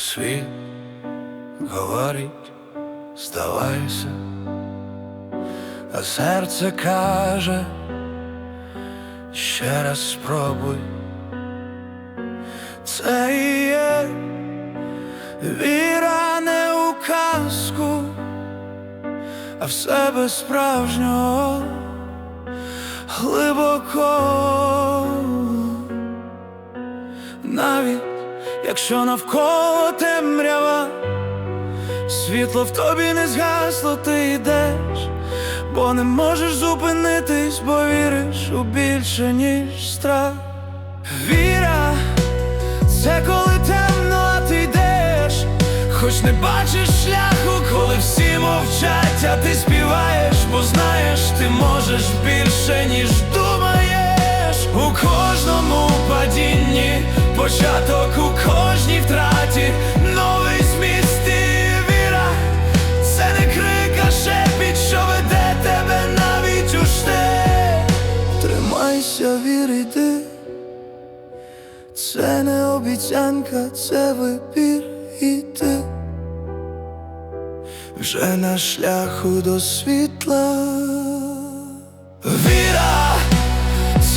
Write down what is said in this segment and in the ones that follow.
світ говорить, здавайся, а серце каже, ще раз спробуй. Це і є віра не у казку, а в себе справжнього глибоко. Якщо навколо темрява, світло в тобі не згасло, ти йдеш, бо не можеш зупинитись, бо віриш у більше, ніж страх. Віра, це коли темно, а ти йдеш, хоч не бачиш шляху, коли всі мовчать, а ти співаєш, бо знаєш, ти можеш більше, ніж думаєш у кожному падінні, початок у кожній втраті, новий зміст і віра, це не крик, а шепіт, що веде тебе навіть у штиль. Тримайся, віри, йди. Це не обіцянка, це вибір і ти вже на шляху до світла. Віра,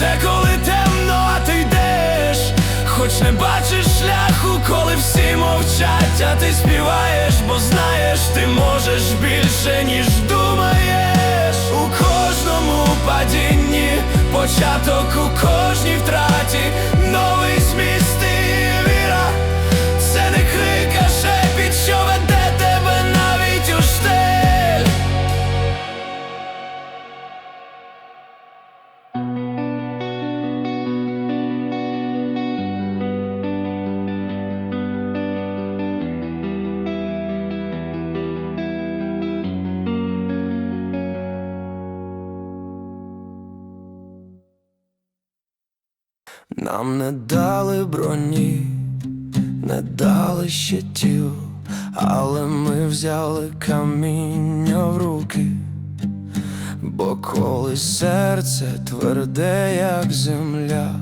це коли темно, а ти йдеш, хоч не бачиш шляху, коли всі мовчать, а ти співаєш, бо знаєш, ти можеш більше, ніж думаєш. У кожному падінні, початок у кожній втраті, новий зміст Нам не дали броні, не дали щитів, але ми взяли каміння в руки, бо коли серце тверде, як земля,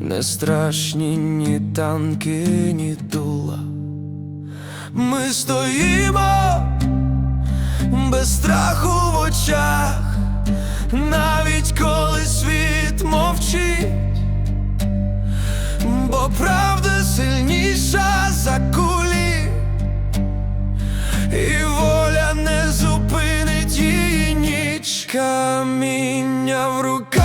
не страшні ні танки, ні дула. Ми стоїмо без страху в очах, навіть коли світ мовчить, бо правда сильніша за кулі, і воля не зупинить її ніч. Каміння в руках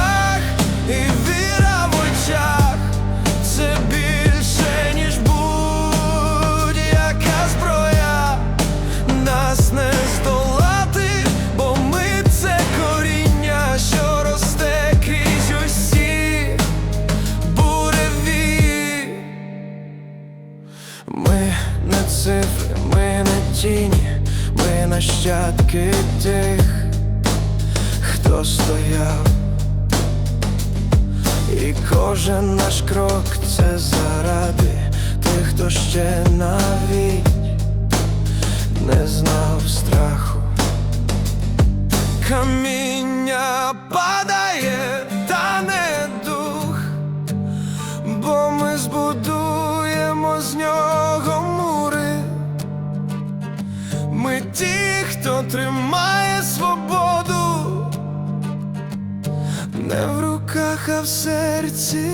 серці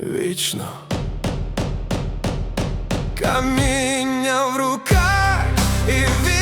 вічно. Каміння в руках і віра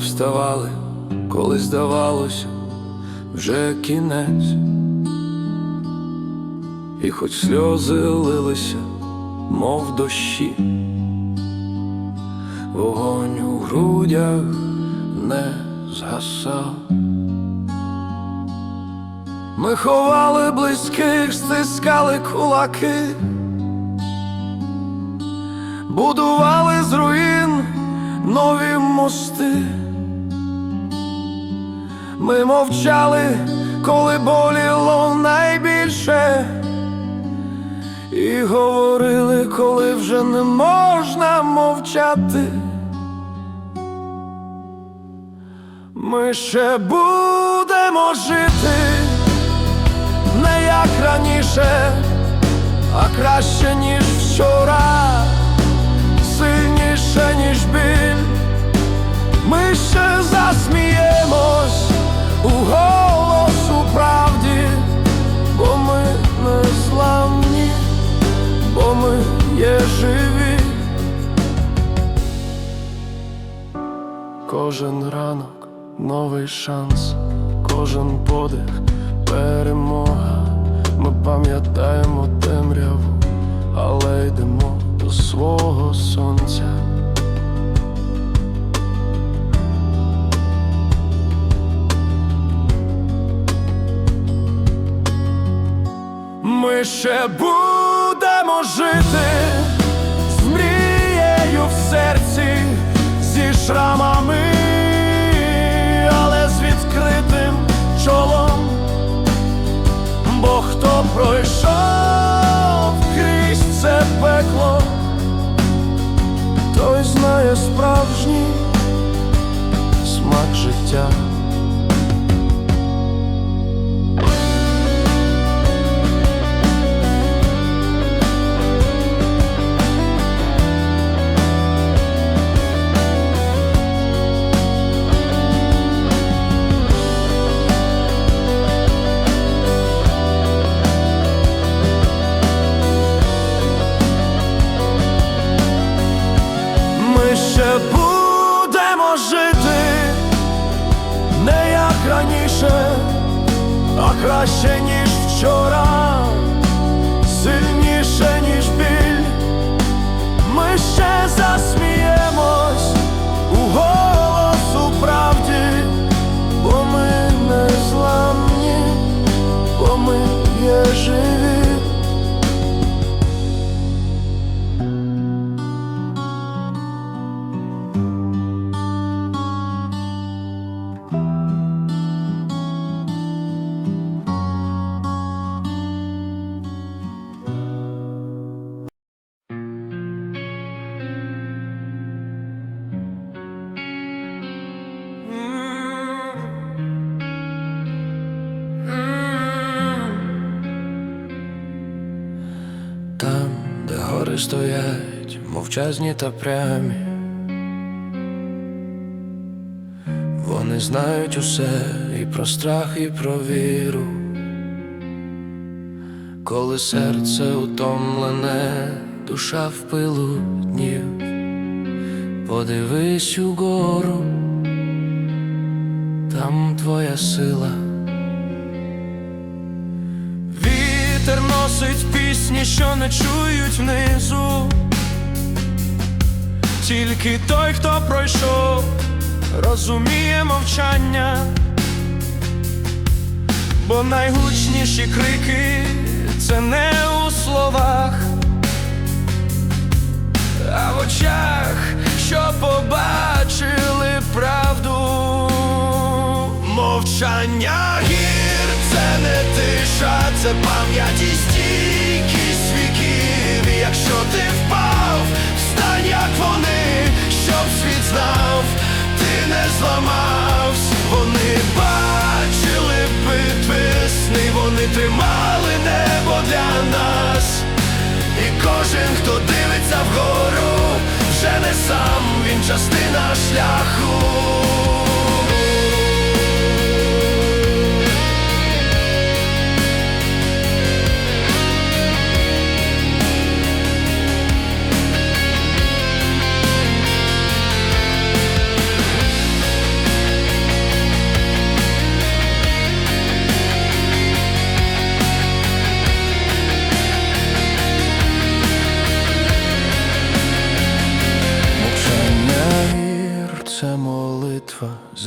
вставали, коли здавалося, вже кінець. І хоч сльози лилися, мов дощі, вогонь у грудях не згасав. Ми ховали близьких, стискали кулаки, будували з руїн нові мости. Ми мовчали, коли боліло найбільше, і говорили, коли вже не можна мовчати. Ми ще будемо жити. Не як раніше, а краще, ніж вчора, Кожен ранок новий шанс, кожен подих перемога. Ми пам'ятаємо темряву, але йдемо до свого сонця. Ми ще будемо жити з мрією в серці, зі шрамами, справжній смак життя. Краще, ніж вчора, стоять, мовчазні та прямі, вони знають усе і про страх, і про віру. Коли серце утомлене, душа в пилу днів, подивись угору, там твоя сила. Вітер носить пісні, що не чують внизу. Тільки той, хто пройшов, розуміє мовчання, бо найгучніші крики це не у словах, а в очах, що побачили правду. Мовчання це не тиша, це пам'ять і стійкість віків. Якщо ти впав, встань, як вони, щоб світ знав, ти не зламався, вони бачили битви сни, вони тримали небо для нас. І кожен, хто дивиться вгору, вже не сам, він частина шляху.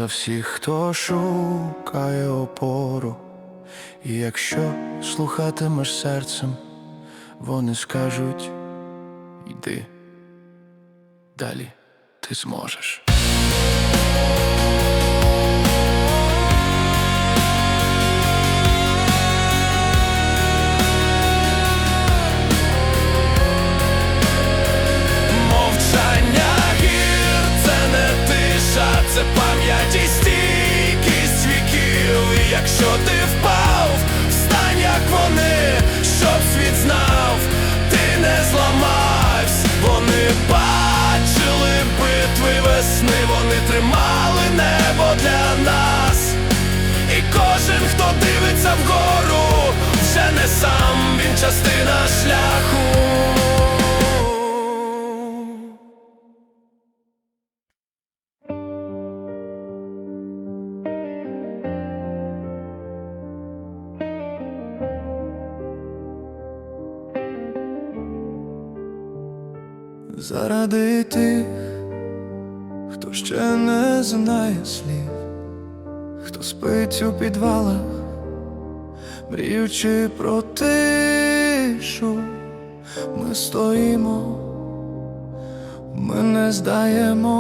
За всіх, хто шукає опору, і якщо слухатимеш серцем, вони скажуть йди, далі ти зможеш. Пам'ять і стійкість віків. Якщо ти впав, встань, як вони, щоб світ знав, ти не зламався, вони бачили битви весни, вони тримали небо для нас. І кожен, хто дивиться вгору, вже не сам, він частина шляху. Заради тих, хто ще не знає слів, хто спить у підвалах, мріючи про тишу, ми стоїмо, ми не здаємо,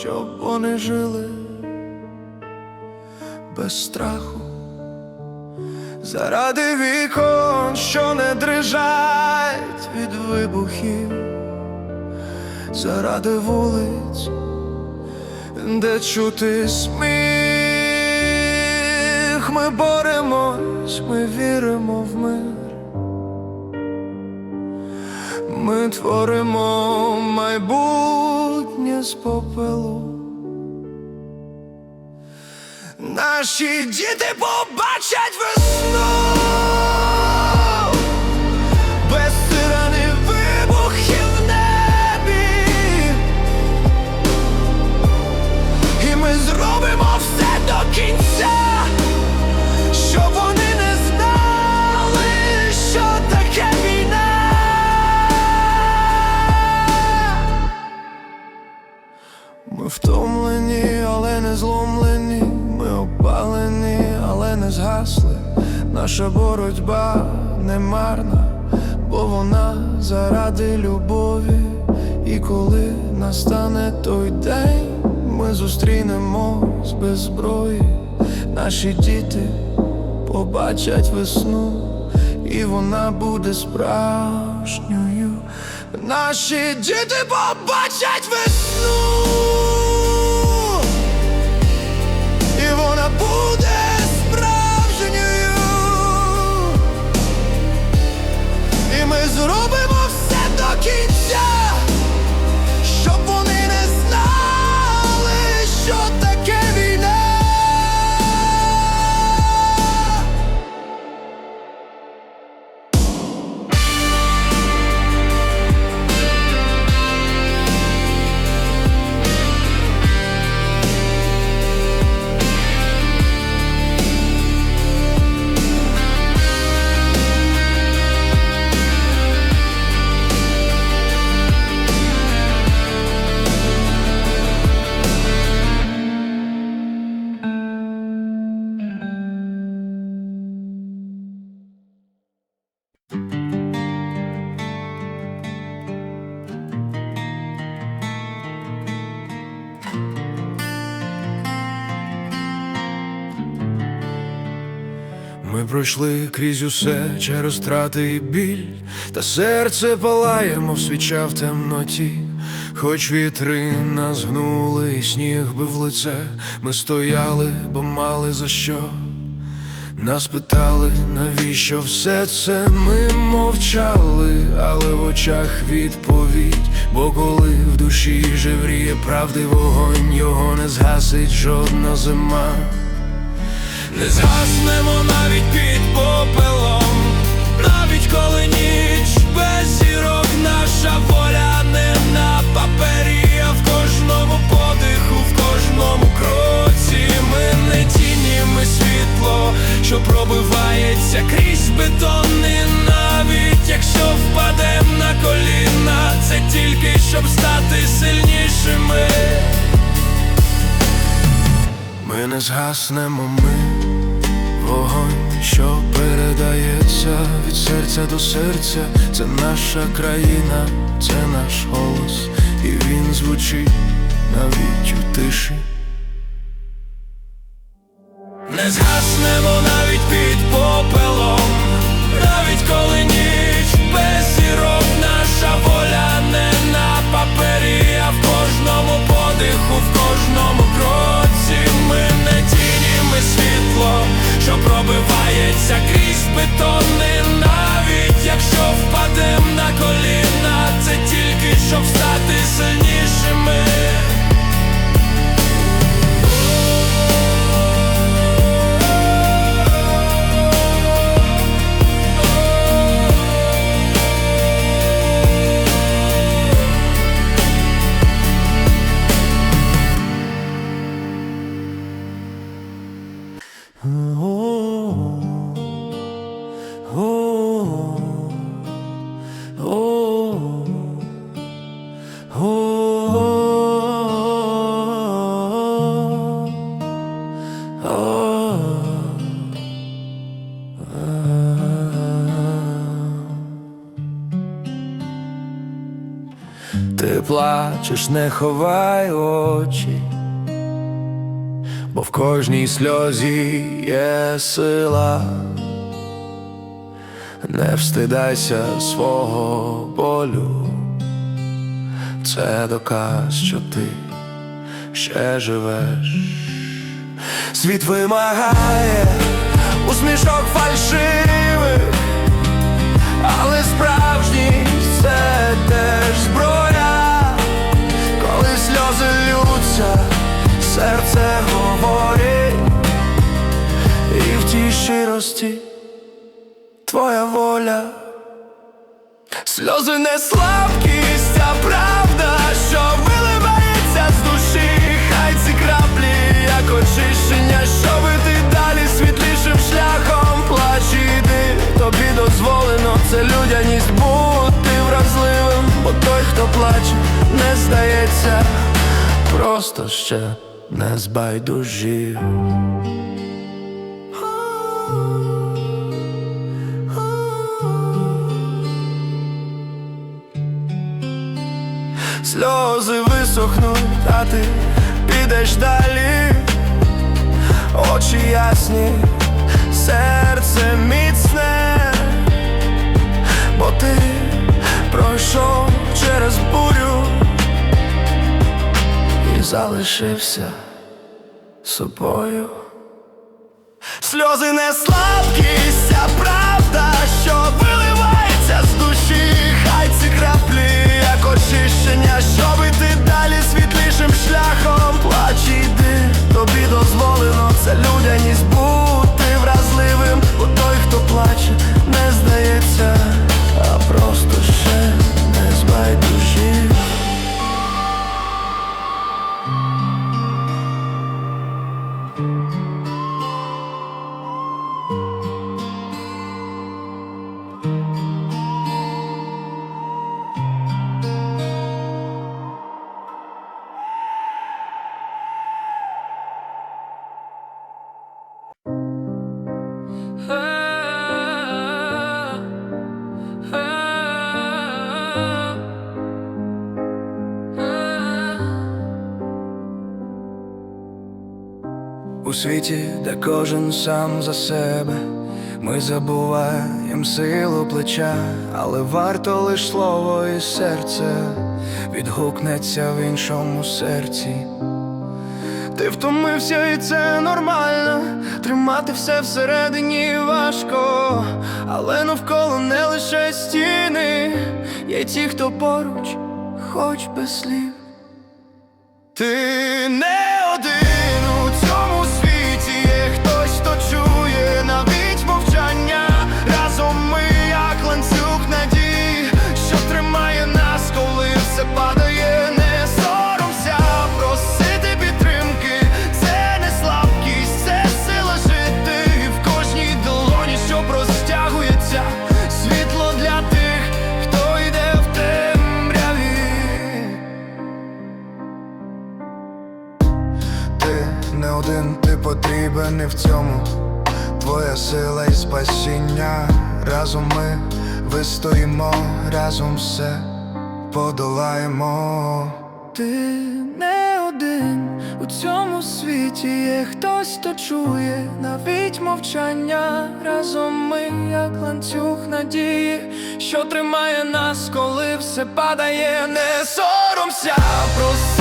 щоб вони жили без страху. Заради вікон, що не дрижать від вибухів, заради вулиць, де чути сміх, ми боремось, ми віримо в мир, ми творимо майбутнє з попелу. Наші діти побачать весну Наша боротьба не марна, бо вона заради любові. І коли настане той день, ми зустрінемось без зброї. Наші діти побачать весну, і вона буде справжньою. Наші діти побачать весну, І ми зробимо Ми пройшли крізь усе через страти і біль, та серце палає, мов свіча в темноті, хоч вітри нас гнули, і сніг бив лице, ми стояли, бо мали за що. Нас питали, навіщо все це ми мовчали, але в очах відповідь, бо коли в душі живріє правди вогонь, його не згасить жодна зима. Не згаснемо навіть під попелом, навіть коли ніч без зірок, наша воля не на папері, а в кожному подиху, в кожному кроці. Ми не тіні, ми світло, що пробивається крізь бетон навіть якщо впадем на коліна, це тільки щоб стати сильнішими. Ми не згаснемо ми вогонь, що передається від серця до серця, це наша країна, це наш голос, і він звучить навіть у тиші. Не згаснемо навіть під попелом, навіть коли пробивається крізь бетони, навіть якщо впадем на коліна, це тільки щоб стати сильнішими. Плачеш, не ховай очі, бо в кожній сльозі є сила, не встидайся свого болю, це доказ, що ти ще живеш. Світ вимагає усмішок фальшивих, але справжність це теж зброя, сльози лються, серце говорить, і в тій щирості твоя воля. Сльози не слабкість, а правда, просто ще не збайдужів. Сльози висохнуть, а ти підеш далі, очі ясні, серце міцне, бо ти пройшов через бурю залишився собою. Сльози не слабкість, а правда, У світі, де кожен сам за себе, ми забуваємо силу плеча, але варто лиш слово і серце відгукнеться в іншому серці. Ти втомився, і це нормально. Тримати все всередині важко, але навколо не лише стіни, є ті, хто поруч, хоч без слів. Ти не твоя сила і спасіння. Разом ми вистоїмо, разом все подолаємо. Ти не один у цьому світі є хтось, хто чує навіть мовчання. Разом ми, як ланцюг надії, що тримає нас, коли все падає, не соромся, просити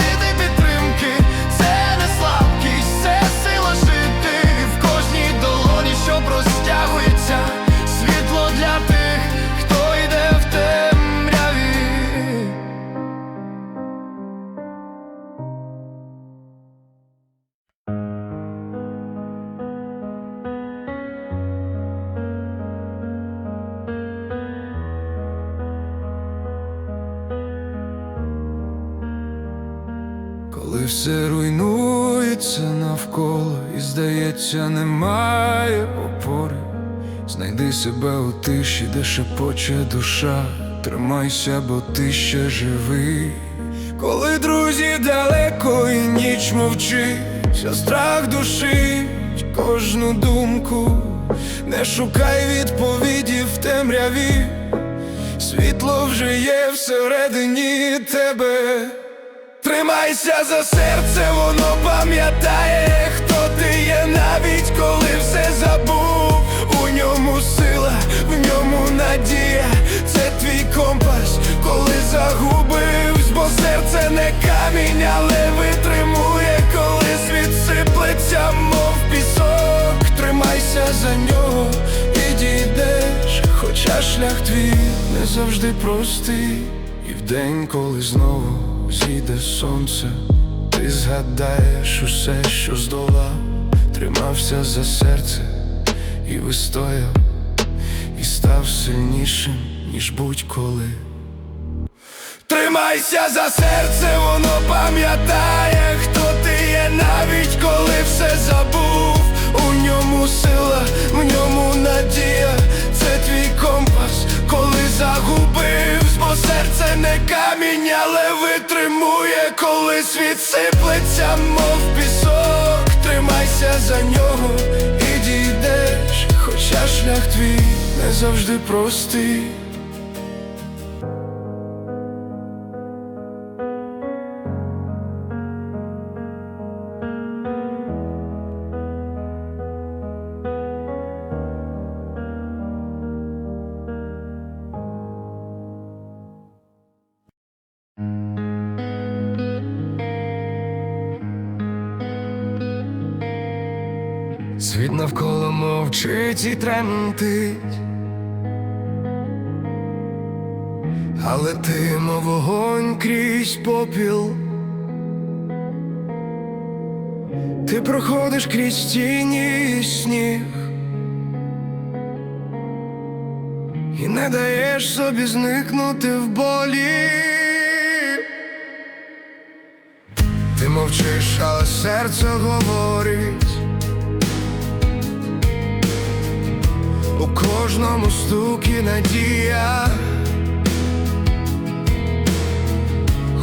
здається, немає опори, знайди себе у тиші, де шепоче душа, тримайся, бо ти ще живий. Коли друзі далеко і ніч мовчить, а страх душить кожну думку, не шукай відповіді в темряві, світло вже є всередині тебе. Тримайся за серце, воно пам'ятає, надія, це твій компас, коли загубився, бо серце не камінь, але витримує, коли світ сиплеться, мов пісок. Тримайся за нього і дійдеш, хоча шлях твій не завжди простий. І вдень, коли знову зійде сонце, ти згадаєш усе, що здолав, тримався за серце і вистояв, і став сильнішим, ніж будь-коли. Тримайся за серце, воно пам'ятає, хто ти є, навіть коли все забув. У ньому сила, в ньому надія, це твій компас, коли загубив, бо серце не камінь, але витримує, коли світ сиплеться, мов пісок. Тримайся за нього шлях твій не завжди простий. Мовчить і тремтить, але ти, мов вогонь крізь попіл. Ти проходиш крізь тіні і сніг і не даєш собі зникнути в болі. Ти мовчиш, але серце говорить. Кожному стукі надія,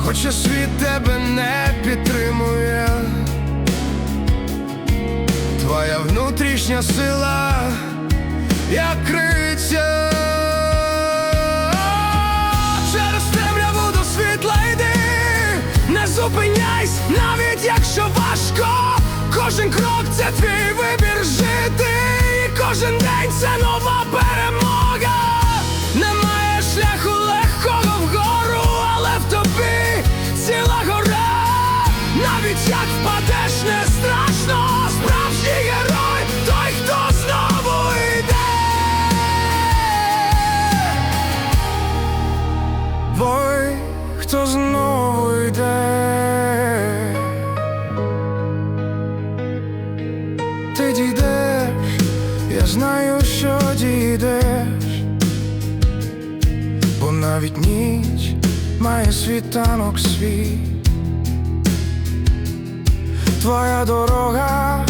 хоча світ тебе не підтримує, твоя внутрішня сила, як криця. Через темряву до світла йди, не зупиняйсь, навіть якщо важко, кожен крок це твій вибір жити, кожен день це нова перемога. Немає шляху має світанок свій. Твоя дорога,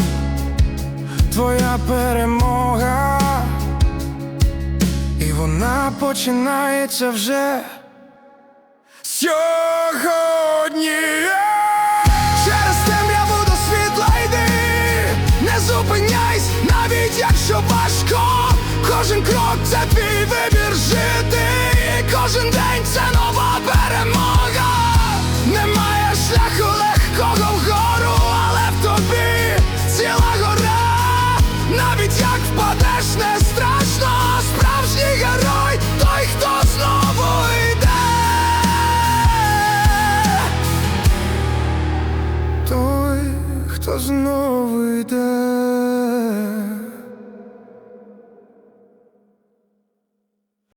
твоя перемога, і вона починається вже сьогодні. Через темряву до світла йди, не зупиняй навіть якщо важко, кожен крок це твій вибір жити, кожен